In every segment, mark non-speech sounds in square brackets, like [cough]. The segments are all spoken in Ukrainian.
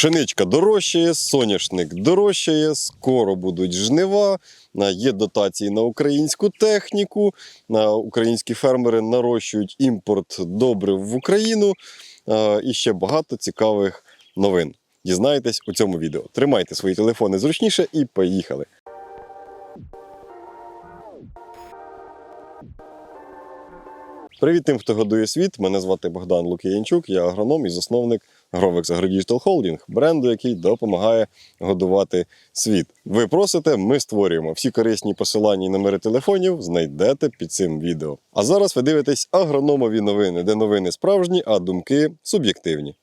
Пшеничка дорожчає, соняшник дорожчає, скоро будуть жнива, є дотації на українську техніку, українські фермери нарощують імпорт добрив в Україну і ще багато цікавих новин. Дізнаєтесь у цьому відео. Тримайте свої телефони зручніше і поїхали. Привіт тим, хто годує світ. Мене звати Богдан Лукіянчук, я агроном і засновник Grovex AgroDigital Holding, бренду, який допомагає годувати світ. Ви просите, ми створюємо. Всі корисні посилання і номери телефонів знайдете під цим відео. А зараз ви дивитесь агрономові новини, де новини справжні, а думки суб'єктивні.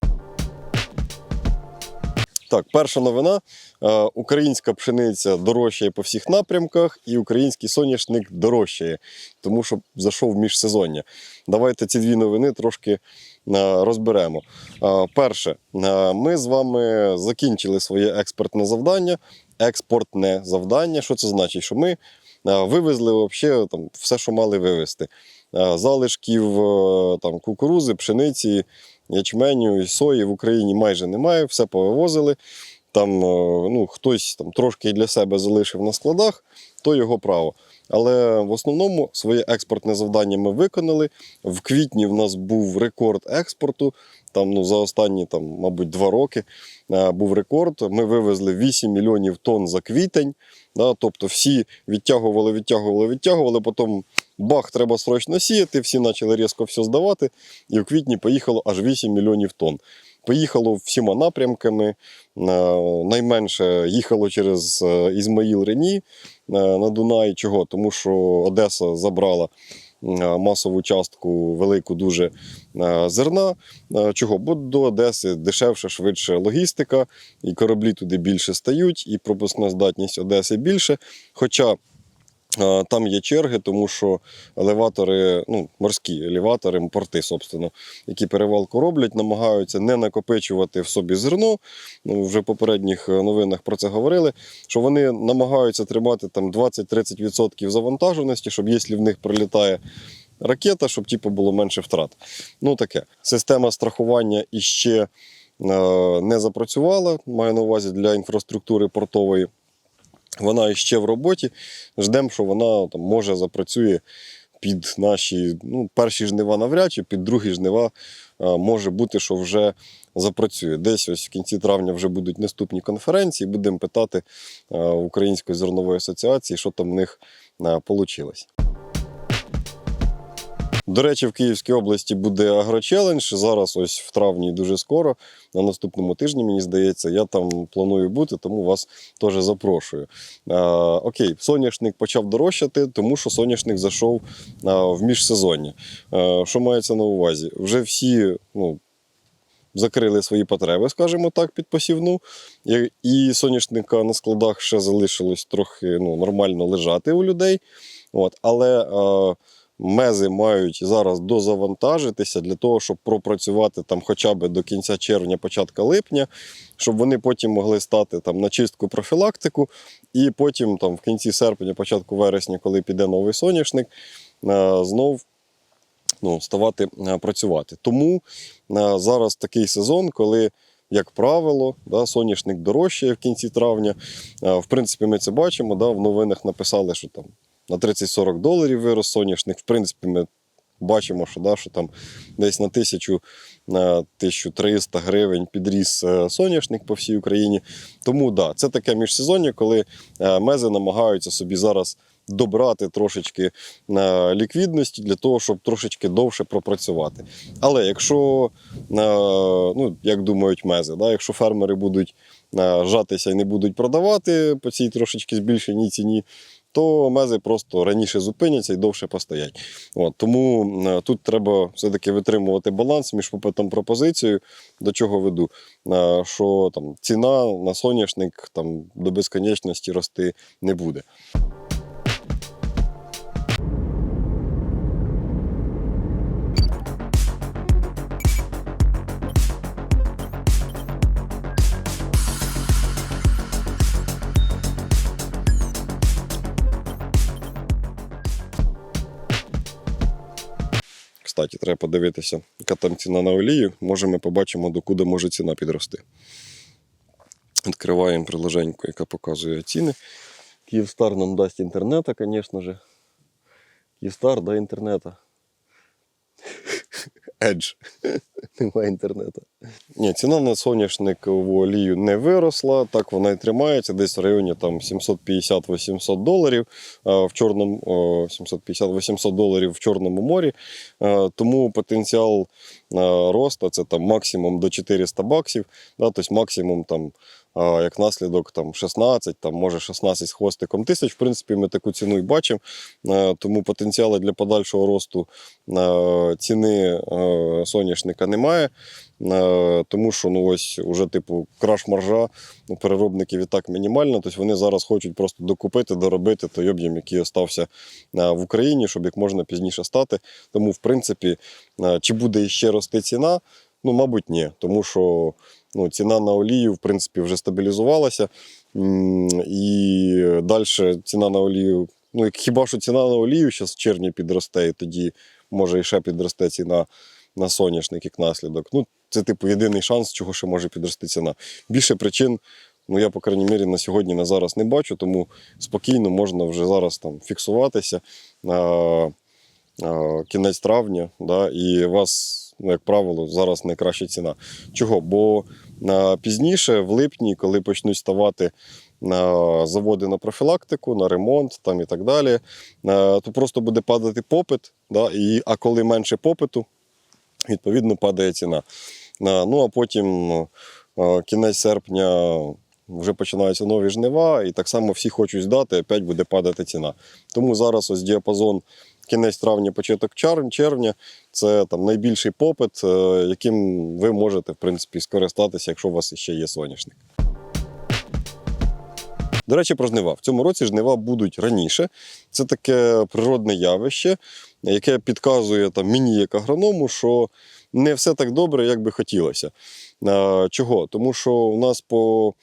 Так, перша новина. Е, Українська пшениця дорожчає по всіх напрямках, і український соняшник дорожчає, тому що зайшов міжсезоння. Давайте ці дві новини трошки розберемо. Е, Перше, е, ми з вами закінчили своє експортне завдання. Експортне завдання. Що це значить? Що ми е, вивезли вообще, там, все, що мали вивезти. Е, Залишків е, там, кукурузи, пшениці, ячменю і сої в Україні майже немає, все повивозили. Там е, ну, хтось там трошки для себе залишив на складах, то його право. Але в основному своє експортне завдання ми виконали. В квітні в нас був рекорд експорту. Там ну, за останні, там, мабуть, два роки е, був рекорд. Ми вивезли 8 мільйонів тонн за квітень. Да, тобто всі відтягували, відтягували, відтягували. Потім бах, треба срочно сіяти. Всі почали різко все здавати. І в квітні поїхало аж 8 мільйонів тонн. Поїхало всіма напрямками. Е, Найменше їхало через е, Ізмаїл Рені на Дунаї. Чого? Тому що Одеса забрала е, масову частку велику дуже е, зерна. Е, Чого? Бо до Одеси дешевше, швидше логістика, і кораблі туди більше стають, і пропускна здатність Одеси більше. Хоча е, там є черги, тому що елеватори, ну, морські елеватори, порти, собственно, які перевалку роблять, намагаються не накопичувати в собі зерно. Ну, вже в попередніх е, новинах про це говорили, що вони намагаються тримати там 20-30% завантаженості, щоб якщо в них прилітає ракета, щоб типу, було менше втрат. Ну таке. Система страхування іще е, не запрацювала, маю на увазі для інфраструктури портової. Вона іще в роботі. Ждемо, що вона там, може запрацює під наші ну, перші жнива навряд чи під другі жнива е, може бути, що вже запрацює. Десь ось в кінці травня вже будуть наступні конференції. Будемо питати е, Української зернової асоціації, що там в них вийшло. До речі, в Київській області буде агрочелендж. Зараз, ось в травні, дуже скоро, на наступному тижні, мені здається, я там планую бути, тому вас теж запрошую. А, окей, соняшник почав дорожчати, тому що соняшник зайшов в міжсезоння. А, що мається на увазі? Вже всі ну, закрили свої потреби, скажімо так, під посівну. І, соняшника на складах ще залишилось трохи ну, нормально лежати у людей. От, але мези мають зараз дозавантажитися для того, щоб пропрацювати там хоча б до кінця червня, початка липня, щоб вони потім могли стати там на чистку профілактику, і потім там в кінці серпня, початку вересня, коли піде новий соняшник, е, знов ну, ставати е, працювати. Тому е, зараз такий сезон, коли. Як правило, да, соняшник дорожчає в кінці травня. В принципі, ми це бачимо. Да, в новинах написали, що там на 30-40 доларів вирос соняшник. В принципі, ми бачимо, що, да, що там десь на 1000 на 1300 гривень підріс е, соняшник по всій Україні. Тому да, це таке міжсезоння, коли е, мези намагаються собі зараз добрати трошечки е, ліквідності для того, щоб трошечки довше пропрацювати. Але якщо, ну, як думають мези, да, якщо фермери будуть жатися і не будуть продавати по цій трошечки збільшеній ціні, то мези просто раніше зупиняться і довше постоять. От, тому е, тут треба все-таки витримувати баланс між попитом пропозицією, до чого веду. е, Що там ціна на соняшник там, до безконечності рости не буде. Кстати, треба подивитися, яка там ціна на олію. Може, ми побачимо, докуди може ціна підрости. Відкриваємо приложеньку, яка показує ціни. Київстар нам дасть інтернета, звісно ж. Київстар до інтернету. Edge. [laughs] [laughs] Немає інтернету. Ні, ціна на соняшникову олію не виросла, так вона і тримається, десь в районі там 750-800 доларів в чорному 750-800 доларів в Чорному морі. Тому потенціал росту це там максимум до 400 баксів, да, тобто максимум там. Як наслідок там 16, там може 16 з хвостиком тисяч. В принципі, ми таку ціну і бачимо. Тому потенціалу для подальшого росту ціни соняшника немає. Е, Тому що ну ось уже типу краш маржа у переробників і так мінімальна. Тобто вони зараз хочуть просто докупити, доробити той об'єм, який остався е, в Україні, щоб як можна пізніше стати. Тому, в принципі, е, чи буде іще рости ціна? Ну, мабуть, ні. Тому що ну, ціна на олію, в принципі, вже стабілізувалася. І далі ціна на олію. Ну, хіба що ціна на олію зараз в червні підросте, і тоді може і ще підросте ціна на соняшник як наслідок. Ну, це, типу, єдиний шанс, чого ще може підрости ціна. Більше причин, ну я, по крайній мірі, на сьогодні на зараз не бачу, тому спокійно можна вже зараз там фіксуватися на кінець травня, да, і вас, ну, як правило, зараз найкраща ціна. Чого? Бо а, пізніше, в липні, коли почнуть ставати на заводи на профілактику, на ремонт там і так далі, то просто буде падати попит, да, і, а коли менше попиту, відповідно падає ціна. Ну а потім е, кінець серпня вже починаються нові жнива, і так само всі хочуть здати, опять буде падати ціна. Тому зараз ось діапазон кінець травня, початок червня це там найбільший попит, е, яким ви можете в принципі скористатися, якщо у вас ще є соняшник. До речі, про жнива. В цьому році жнива будуть раніше. Це таке природне явище, яке підказує там, мені, як агроному, що не все так добре, як би хотілося. Чого? Тому що у нас по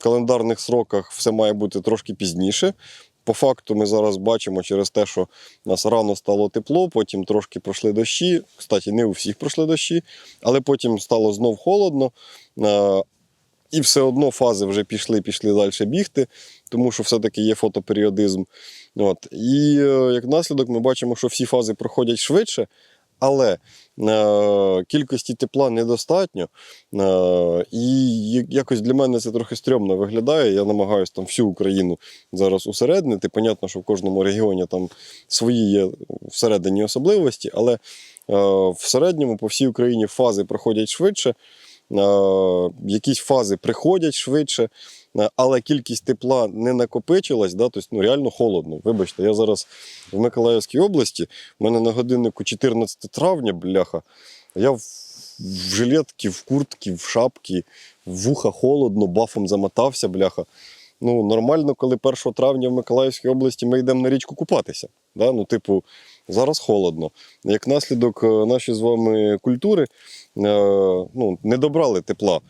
календарних сроках все має бути трошки пізніше. По факту, ми зараз бачимо через те, що нас рано стало тепло, потім трошки пройшли дощі. Кстати, не у всіх пройшли дощі, але потім стало знов холодно. І все одно фази вже пішли, пішли далі бігти, тому що все-таки є фотоперіодизм. От. І е, як наслідок ми бачимо, що всі фази проходять швидше, але е, кількості тепла недостатньо. Е, і якось для мене це трохи стрьомно виглядає. Я намагаюся там всю Україну зараз усереднити. Понятно, що в кожному регіоні там свої є всередині особливості, але е, в середньому по всій Україні фази проходять швидше. Якісь фази приходять швидше, але кількість тепла не накопичилась, да, тобто ну, реально холодно. Вибачте, я зараз в Миколаївській області, в мене на годиннику 14 травня, бляха, я в, в жилетці, в куртці, в шапці, в вуха холодно, бафом замотався, бляха. Ну, нормально, коли 1 травня в Миколаївській області ми йдемо на річку купатися. Да? Ну, типу, зараз холодно. Як наслідок, е, наші з вами культури е, ну, не добрали тепла.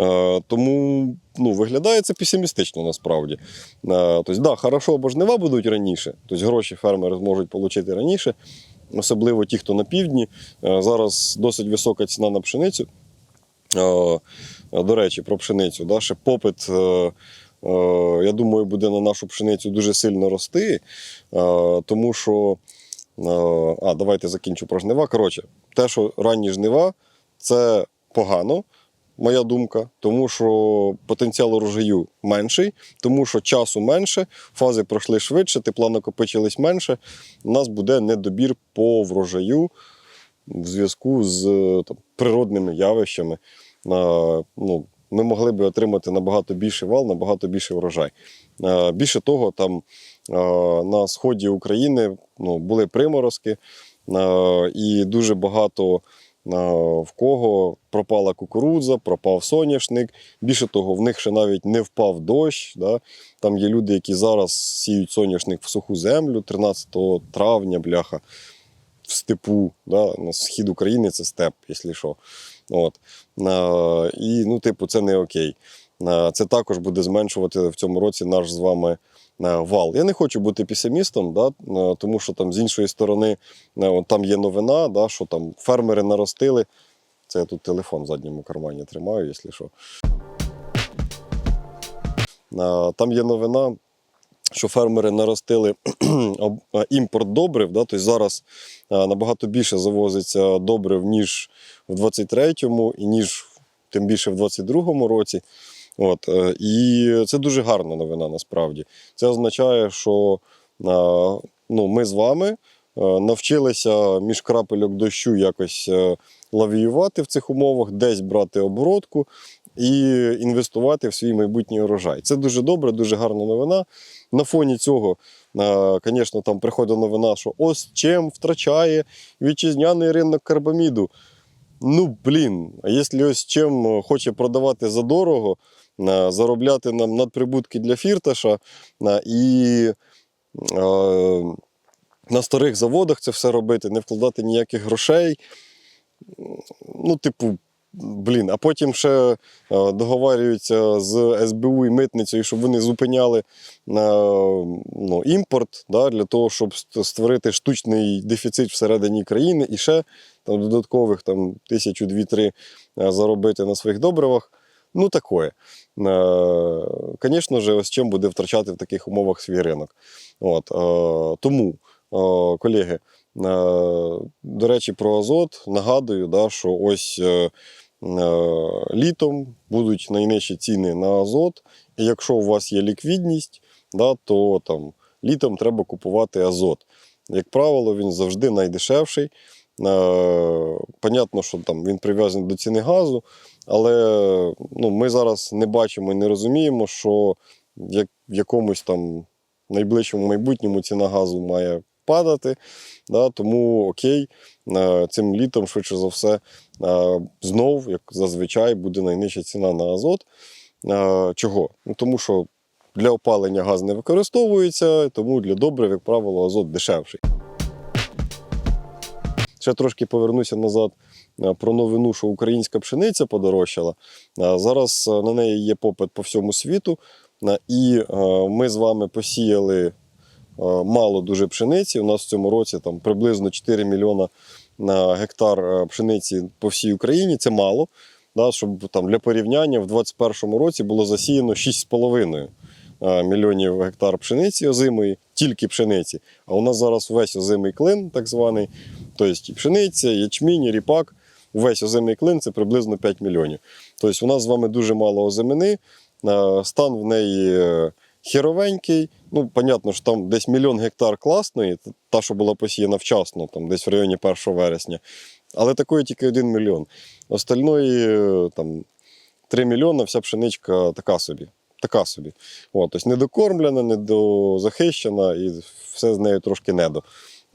Е, тому ну, виглядає це песимістично насправді. Тобто, да, хорошо, бо жнива будуть раніше, тобто гроші фермери зможуть отримати раніше, особливо ті, хто на півдні. Зараз досить висока ціна на пшеницю. До речі, про пшеницю. Да, ще попит, я думаю, буде на нашу пшеницю дуже сильно рости, е, тому що. е, А, давайте закінчу про жнива. Коротше, те, що ранні жнива, це погано, моя думка, тому що потенціал урожаю менший, тому що часу менше, фази пройшли швидше, тепла накопичились менше. У нас буде недобір по врожаю в зв'язку з е, там, природними явищами. Ну, ми могли б отримати набагато більший вал, набагато більший врожай. Більше того, там на сході України ну, були приморозки, і дуже багато в кого пропала кукурудза, пропав соняшник. Більше того, в них ще навіть не впав дощ. Да? Там є люди, які зараз сіють соняшник в суху землю 13 травня, бляха в степу, да, на схід України це степ, якщо що. От. І, ну, типу, це не окей. Це також буде зменшувати в цьому році наш з вами вал. Я не хочу бути песимістом, да, тому що там з іншої сторони там є новина, да, що там фермери наростили. Це я тут телефон в задньому кармані тримаю, якщо що. Е, Там є новина, що фермери наростили [clears throat] імпорт добрив. Да? Тобто зараз набагато більше завозиться добрив, ніж в 23-му і ніж тим більше в 22-му році. От, е, і це дуже гарна новина насправді. Це означає, що ну, ми з вами е, навчилися між крапельок дощу якось е, лавіювати в цих умовах, десь брати оборотку і інвестувати в свій майбутній урожай. Це дуже добре, дуже гарна новина. На фоні цього, звісно, там приходить новина, що ось чим втрачає вітчизняний ринок карбаміду. Ну, блін, а якщо ось чим хоче продавати задорого, е, заробляти нам надприбутки для фірташа е, і е, на старих заводах це все робити, не вкладати ніяких грошей. Ну, типу, блін, а потім ще е, договарюються з СБУ і митницею, щоб вони зупиняли е, ну, імпорт да, для того, щоб створити штучний дефіцит всередині країни і ще там, додаткових там, тисячу, дві-три е, заробити на своїх добривах. Ну, такое. Звісно ось чим буде втрачати в таких умовах свій ринок. От, тому, колеги, до речі, про азот нагадую, да, що ось літом будуть найнижчі ціни на азот. І якщо у вас є ліквідність, да, то там, літом треба купувати азот. Як правило, він завжди найдешевший. Е, понятно, що там він прив'язаний до ціни газу, але ну, ми зараз не бачимо і не розуміємо, що як, в якомусь там найближчому майбутньому ціна газу має падати. Да, тому окей, е, цим літом, швидше за все, е, знов, як зазвичай, буде найнижча ціна на азот. Чого? Ну, тому що для опалення газ не використовується, тому для добрив, як правило, азот дешевший. Ще трошки повернуся назад про новину, що українська пшениця подорожчала. Зараз на неї є попит по всьому світу, і ми з вами посіяли мало дуже пшениці. У нас в цьому році там приблизно 4 мільйона на гектар е, пшениці по всій Україні. Це мало. Да, щоб там для порівняння в 2021 році було засіяно 6,5 е, мільйонів гектар пшениці озимої, тільки пшениці. А у нас зараз весь озимий клин, так званий, тобто пшениця, ячмінь, ріпак. Весь озимий клин це приблизно 5 мільйонів. Тобто у нас з вами дуже мало озимини, е, стан в неї херовенький. Ну, понятно, що там десь мільйон гектар класної, та, що була посіяна вчасно, там десь в районі 1 вересня. Але такої тільки 1 мільйон. Остальної е, там 3 мільйона, вся пшеничка така собі. Така собі. От, тобто недокормлена, недозахищена і все з нею трошки недо.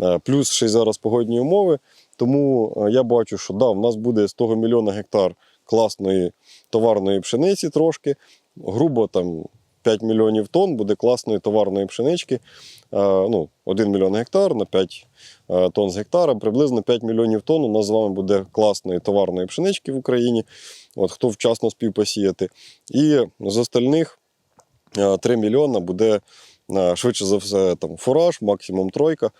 Е, Плюс ще й зараз погодні умови. Тому е, я бачу, що да, в нас буде з того мільйона гектар класної товарної пшениці трошки. Грубо там 5 мільйонів тонн буде класної товарної пшенички. Е, Ну, 1 мільйон гектар на 5 е, тонн з гектара, приблизно 5 мільйонів тонн у нас з вами буде класної товарної пшенички в Україні. От, хто вчасно спів посіяти. І з остальних е, 3 мільйона буде е, швидше за все там, фураж, максимум тройка.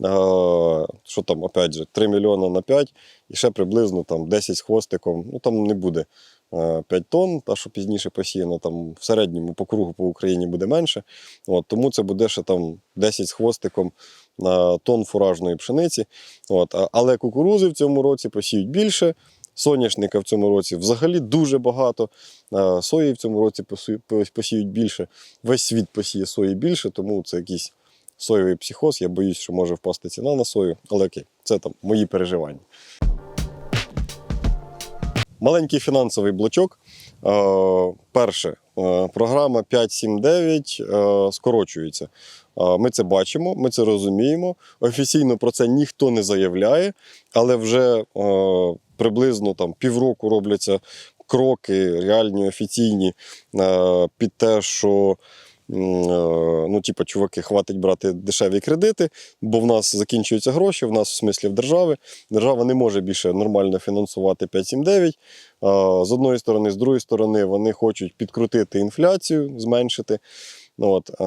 Е, Що там, опять же, 3 мільйона на 5 і ще приблизно там 10 з хвостиком. Ну там не буде е, 5 тонн, та що пізніше посіяно, там в середньому по кругу по Україні буде менше. От, тому це буде ще там 10 з хвостиком на тонн фуражної пшениці. От, але кукурузи в цьому році посіють більше. Соняшника в цьому році взагалі дуже багато. Е, Сої в цьому році посіють більше. Весь світ посіє сої більше, тому це якийсь соєвий психоз. Я боюсь, що може впасти ціна на сою. Але окей, це там мої переживання. Маленький фінансовий блочок. Е, Перше, е, програма 579 е, скорочується. Ми це бачимо, ми це розуміємо. Офіційно про це ніхто не заявляє, але вже приблизно там півроку робляться кроки реальні, офіційні під те, що. Е, Ну, типу, чуваки, хватить брати дешеві кредити, бо в нас закінчуються гроші, в нас в смислі в держави. Держава не може більше нормально фінансувати 579. А, З одної сторони, з другої сторони, вони хочуть підкрутити інфляцію, зменшити. Ну, От, а,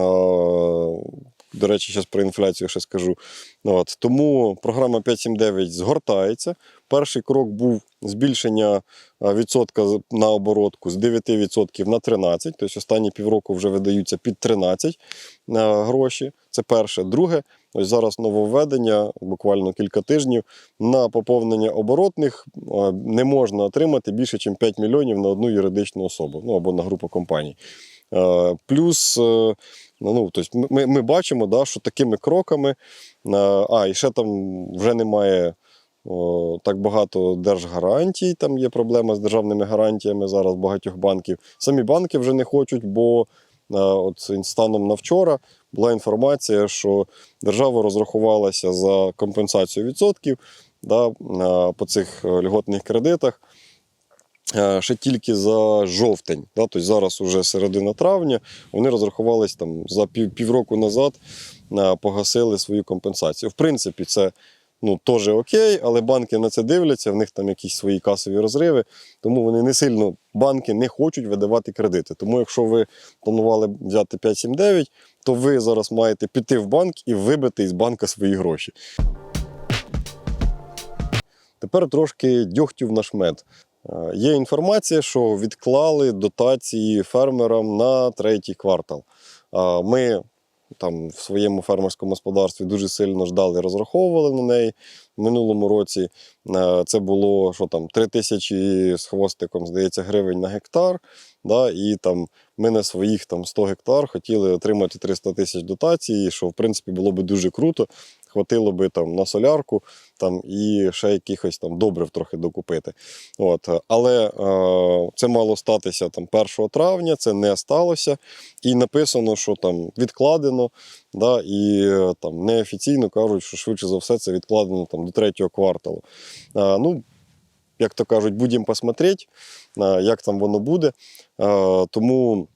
До речі, зараз про інфляцію ще скажу. От. Тому програма 5.7.9 згортається. Перший крок був збільшення відсотка на оборотку з 9% на 13%. Тобто останні півроку вже видаються під 13 гроші. Це перше. Друге, ось зараз нововведення, буквально кілька тижнів. На поповнення оборотних не можна отримати більше, ніж 5 мільйонів на одну юридичну особу ну, або на групу компаній. Е, Плюс, е, ну, тобто ми, ми бачимо, да, що такими кроками, е, а, і ще там вже немає о, так багато держгарантій, там є проблема з державними гарантіями зараз багатьох банків. Самі банки вже не хочуть, бо е, от станом на вчора була інформація, що держава розрахувалася за компенсацію відсотків да, е, по цих льготних кредитах. Е, Ще тільки за жовтень, да, тобто зараз уже середина травня, вони розрахувались там за пів, півроку назад, е, погасили свою компенсацію. В принципі, це ну, теж окей, але банки на це дивляться, в них там якісь свої касові розриви, тому вони не сильно, банки не хочуть видавати кредити. Тому якщо ви планували взяти 5-7-9, то ви зараз маєте піти в банк і вибити із банка свої гроші. Тепер трошки дьогтю в наш мед. Е, Є інформація, що відклали дотації фермерам на третій квартал. Ми там в своєму фермерському господарстві дуже сильно ждали, розраховували на неї. В минулому році е, це було що там 3 тисячі з хвостиком, здається, гривень на гектар. Да, і там ми на своїх там 100 гектар хотіли отримати 300 тисяч дотації, що в принципі було би дуже круто. Хватило би там на солярку там, і ще якихось там добрив трохи докупити. От. Але е, це мало статися там 1 травня, це не сталося. І написано, що там відкладено, да, і е, там неофіційно кажуть, що швидше за все це відкладено там, до третього кварталу. Е, ну, як то кажуть, будемо посмотреть, е, як там воно буде. Е, Тому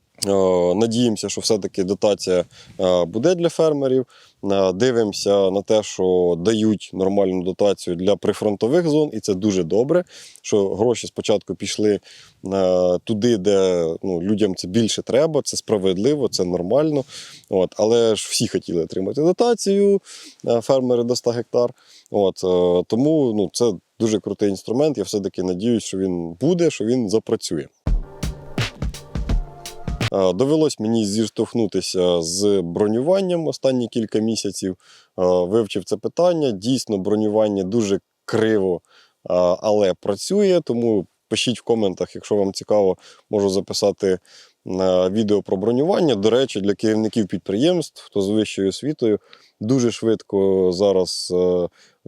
надіємося, що все-таки дотація е, буде для фермерів. Е, Дивимося на те, що дають нормальну дотацію для прифронтових зон, і це дуже добре. Що гроші спочатку пішли е, туди, де ну, людям це більше треба, це справедливо, це нормально. От, але ж всі хотіли отримати дотацію, фермери до 100 гектар. От, тому ну, це дуже крутий інструмент. Я все-таки надіюсь, що він буде, що він запрацює. Е, Довелось мені зіштовхнутися з бронюванням останні кілька місяців. Е, Вивчив це питання. Дійсно, бронювання дуже криво, е, але працює. Тому пишіть в коментах, якщо вам цікаво, можу записати відео про бронювання. До речі, для керівників підприємств, хто з вищою освітою, дуже швидко зараз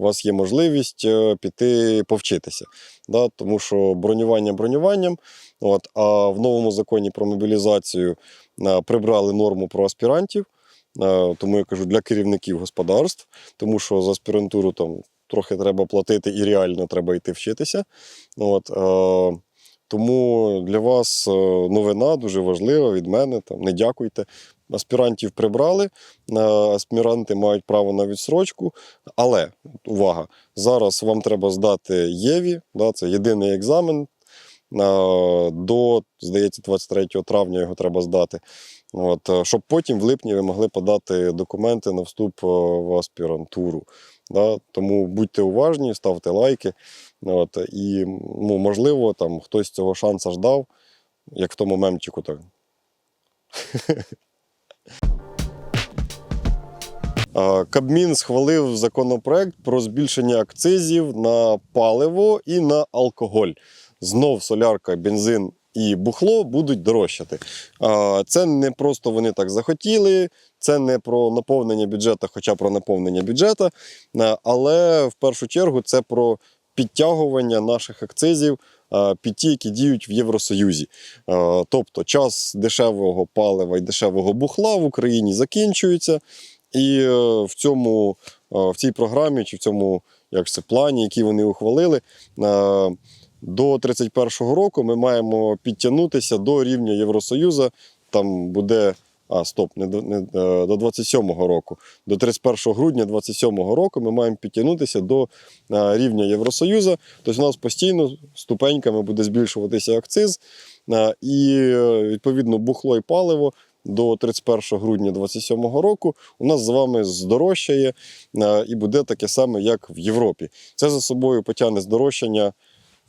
у вас є можливість е, піти повчитися. Да? Тому що бронювання бронюванням. От, а в новому законі про мобілізацію е, прибрали норму про аспірантів. Е, Тому я кажу для керівників господарств, тому що за аспірантуру там трохи треба платити і реально треба йти вчитися. От, тому для вас новина дуже важлива від мене. Там, не дякуйте. Аспірантів прибрали, аспіранти мають право на відсрочку. Але увага! Зараз вам треба здати ЄВІ, да, це єдиний екзамен. До, здається, 23 травня його треба здати. От, е, щоб потім в липні ви могли подати документи на вступ е, в аспірантуру. Да? Тому будьте уважні, ставте лайки. От, і ну, можливо, там хтось цього шанса ждав, як в тому мемчику. Так. [laughs] Кабмін схвалив законопроект про збільшення акцизів на паливо і на алкоголь. Знов солярка, бензин і бухло будуть дорожчати. Це не просто вони так захотіли, це не про наповнення бюджету, хоча про наповнення бюджету, але в першу чергу це про підтягування наших акцизів під ті, які діють в Євросоюзі. Тобто час дешевого палива і дешевого бухла в Україні закінчується. І е, в цьому е, в цій програмі чи в цьому як це, плані, який вони ухвалили, е, до 31-го року ми маємо підтягнутися до рівня Євросоюзу. Там буде. А, стоп, не до, не, до 27-го року. До 31 грудня 27-го року ми маємо підтягнутися до рівня Євросоюзу. Тобто у нас постійно ступеньками буде збільшуватися акциз. І відповідно бухло і паливо до 31 грудня 2027 року у нас з вами здорожчає е, і буде таке саме, як в Європі. Це за собою потягне здорожчання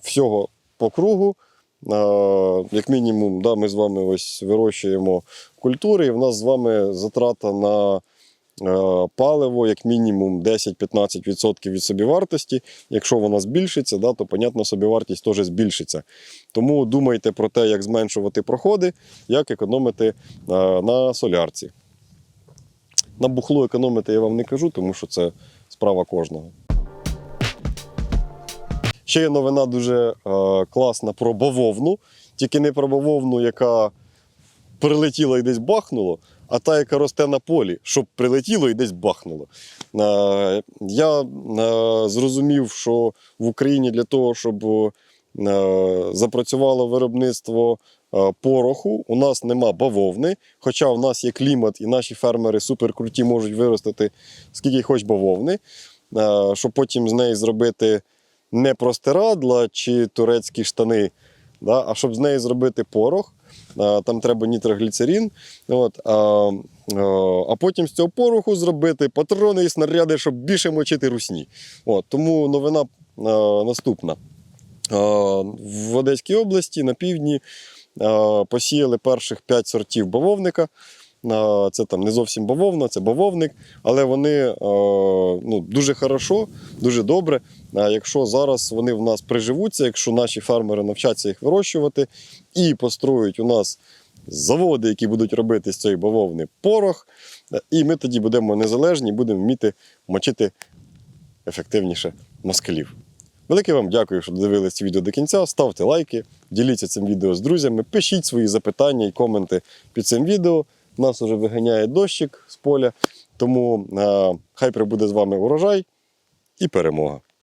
всього по кругу. Е, Як мінімум, да, ми з вами ось вирощуємо культури, і в нас з вами затрата на паливо як мінімум 10-15% від собівартості. Якщо вона збільшиться, да, то, понятно, собівартість теж збільшиться. Тому думайте про те, як зменшувати проходи, як економити е, на солярці. На бухло економити я вам не кажу, тому що це справа кожного. Ще є новина дуже е, класна про бавовну, тільки не про бавовну, яка прилетіла і десь бахнуло, а та, яка росте на полі, щоб прилетіло і десь бахнуло. Е, я е, зрозумів, що в Україні для того, щоб е, запрацювало виробництво пороху, у нас нема бавовни, хоча у нас є клімат, і наші фермери суперкруті можуть виростити скільки хоч бавовни, щоб потім з неї зробити не простирадла чи турецькі штани, а щоб з неї зробити порох. А, Там треба нітрогліцерин. От, а, а, а потім з цього пороху зробити патрони і снаряди, щоб більше мочити русні. От, тому новина а, наступна. В Одеській області на півдні посіяли перших 5 сортів бавовника. Це там не зовсім бавовна, це бавовник, але вони е, ну, дуже хорошо, дуже добре. А якщо зараз вони в нас приживуться, якщо наші фермери навчаться їх вирощувати і построють у нас заводи, які будуть робити з цієї бавовни порох, е, і ми тоді будемо незалежні, будемо вміти мочити ефективніше москалів. Велике вам дякую, що додивились це відео до кінця. Ставте лайки, діліться цим відео з друзями, пишіть свої запитання і коменти під цим відео. Нас уже виганяє дощик з поля, тому е, хай прибуде з вами урожай і перемога.